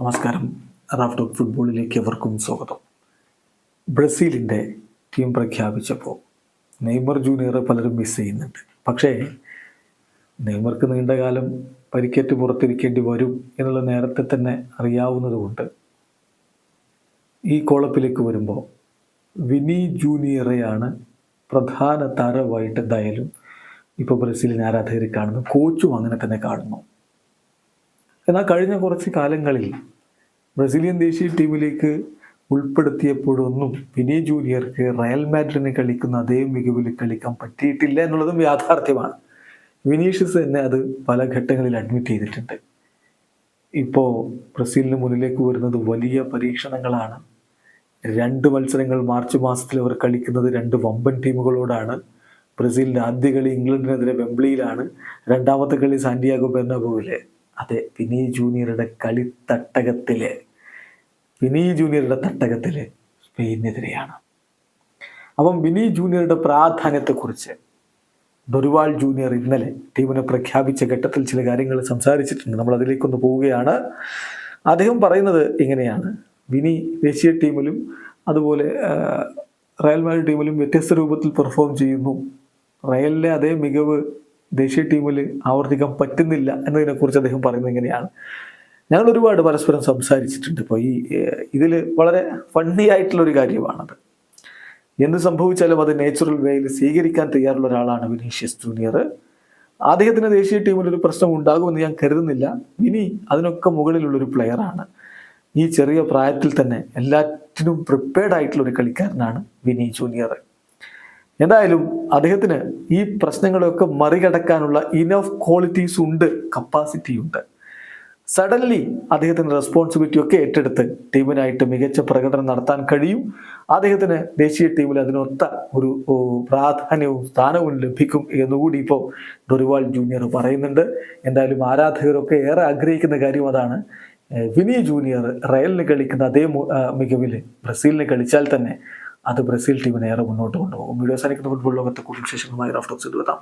നമസ്കാരം. Raf talk ഫുട്ബോളിലേക്ക് എവർക്കും സ്വാഗതം. ബ്രസീലിന്റെ ടീം പ്രഖ്യാപിച്ചപ്പോൾ നെയ്മർ ജൂനിയർ പലരും മിസ് ചെയ്യുന്നുണ്ട്. പക്ഷേ നെയ്മർക്ക് നീണ്ടകാലം പരിക്കേറ്റ് പുറത്തിരിക്കേണ്ടി വരും എന്നുള്ള നേരത്തെ തന്നെ അറിയാവുന്നതുകൊണ്ട് ഈ കോളപ്പിലേക്ക് വരുമ്പോൾ വിനി ജൂനിയറെയാണ് പ്രധാന താരമായിട്ട് എന്തായാലും ഇപ്പോൾ ബ്രസീലിന് ആരാധകർ കാണുന്നു കോച്ചും അങ്ങനെ തന്നെ കാണുന്നു. എന്നാൽ കഴിഞ്ഞ കുറച്ച് കാലങ്ങളിൽ ബ്രസീലിയൻ ദേശീയ ടീമിലേക്ക് ഉൾപ്പെടുത്തിയപ്പോഴൊന്നും വിനീ ജൂനിയർക്ക് റയൽ മാഡ്രിഡിന് കളിക്കുന്ന അതേ മികവിൽ കളിക്കാൻ പറ്റിയിട്ടില്ല എന്നുള്ളതും യാഥാർത്ഥ്യമാണ്. വിനീഷ്യസ് തന്നെ അത് പല ഘട്ടങ്ങളിൽ അഡ്മിറ്റ് ചെയ്തിട്ടുണ്ട്. ഇപ്പോൾ ബ്രസീലിന് മുന്നിലേക്ക് വരുന്നത് വലിയ പരീക്ഷണങ്ങളാണ്. രണ്ട് മത്സരങ്ങൾ മാർച്ച് മാസത്തിൽ അവർ കളിക്കുന്നത് രണ്ട് വമ്പൻ ടീമുകളോടാണ്. ബ്രസീലിന്റെ ആദ്യ കളി ഇംഗ്ലണ്ടിനെതിരെ വെംബ്ലിയിലാണ്. രണ്ടാമത്തെ കളി സാന്റിയാഗോ ബെർണബോവിലെ അതെ വിനി ജൂനിയറുടെ കളി തട്ടകത്തിലെ വിനി ജൂനിയറുടെ തട്ടകത്തിൽ സ്പെയിനെതിരെയാണ്. അപ്പം വിനി ജൂനിയറുടെ പ്രാധാന്യത്തെക്കുറിച്ച് ഡൊരുവാൾ ജൂനിയർ ഇന്നലെ ടീമിനെ പ്രഖ്യാപിച്ച ഘട്ടത്തിൽ ചില കാര്യങ്ങൾ സംസാരിച്ചിട്ടുണ്ട്. നമ്മൾ അതിലേക്കൊന്ന് പോവുകയാണ്. അദ്ദേഹം പറയുന്നത് ഇങ്ങനെയാണ്. വിനി ദേശീയ ടീമിലും അതുപോലെ റയൽ മാഡ്രിഡ് ടീമിലും വ്യത്യസ്ത രൂപത്തിൽ പെർഫോം ചെയ്യുന്നു. റയലിലെ അതേ മികവ് ദേശീയ ടീമിൽ ആവർത്തിക്കാൻ പറ്റുന്നില്ല എന്നതിനെക്കുറിച്ച് അദ്ദേഹം പറയുന്നത് ഇങ്ങനെയാണ്. ഞങ്ങൾ ഒരുപാട് പരസ്പരം സംസാരിച്ചിട്ടുണ്ട്. ഇപ്പോൾ ഈ ഇതിൽ വളരെ ഫണ്ണി ആയിട്ടുള്ളൊരു കാര്യമാണത്. എന്ത് സംഭവിച്ചാലും അത് നേച്ചുറൽ വേയിൽ സ്വീകരിക്കാൻ തയ്യാറുള്ള ഒരാളാണ് വിനീഷ്യസ് ജൂനിയർ. അദ്ദേഹത്തിന് ദേശീയ ടീമിൽ ഒരു പ്രശ്നം ഉണ്ടാകുമെന്ന് ഞാൻ കരുതുന്നില്ല. ഇനി അതിനൊക്കെ മുകളിലുള്ളൊരു പ്ലെയറാണ് ഈ ചെറിയ പ്രായത്തിൽ തന്നെ എല്ലാറ്റിനും പ്രിപ്പയർഡ് ആയിട്ടുള്ള ഒരു കളിക്കാരനാണ് വിനി ജൂനിയർ. എന്തായാലും അദ്ദേഹത്തിന് ഈ പ്രശ്നങ്ങളെയൊക്കെ മറികടക്കാനുള്ള ഇനഫ് ക്വാളിറ്റീസ് ഉണ്ട് കപ്പാസിറ്റി ഉണ്ട്. സഡൻലി അദ്ദേഹത്തിന് റെസ്പോൺസിബിലിറ്റി ഒക്കെ ഏറ്റെടുത്ത് ടീമിനായിട്ട് മികച്ച പ്രകടനം നടത്താൻ കഴിയും. അദ്ദേഹത്തിന് ദേശീയ ടീമിൽ അതിനൊത്ത ഒരു പ്രാധാന്യവും സ്ഥാനവും ലഭിക്കും എന്നുകൂടി ഇപ്പോൾ ഡൊറിവാൾ ജൂനിയർ പറയുന്നുണ്ട്. എന്തായാലും ആരാധകരൊക്കെ ഏറെ ആഗ്രഹിക്കുന്ന കാര്യം അതാണ്. വിനി ജൂനിയർ റയലിന് കളിക്കുന്ന അതേ മികവിൽ ബ്രസീലിന് കളിച്ചാൽ തന്നെ അത് ബ്രസീൽ ടീമിനെ ഏറെ മുന്നോട്ട് കൊണ്ടുപോകും. വീഡിയോ സാധിക്കുന്ന ഫുട്ബോൾ ലോകത്തെ കൂടുതൽ വിശേഷങ്ങളുമായി റഫ്റ്റോക്സ് എത്താം.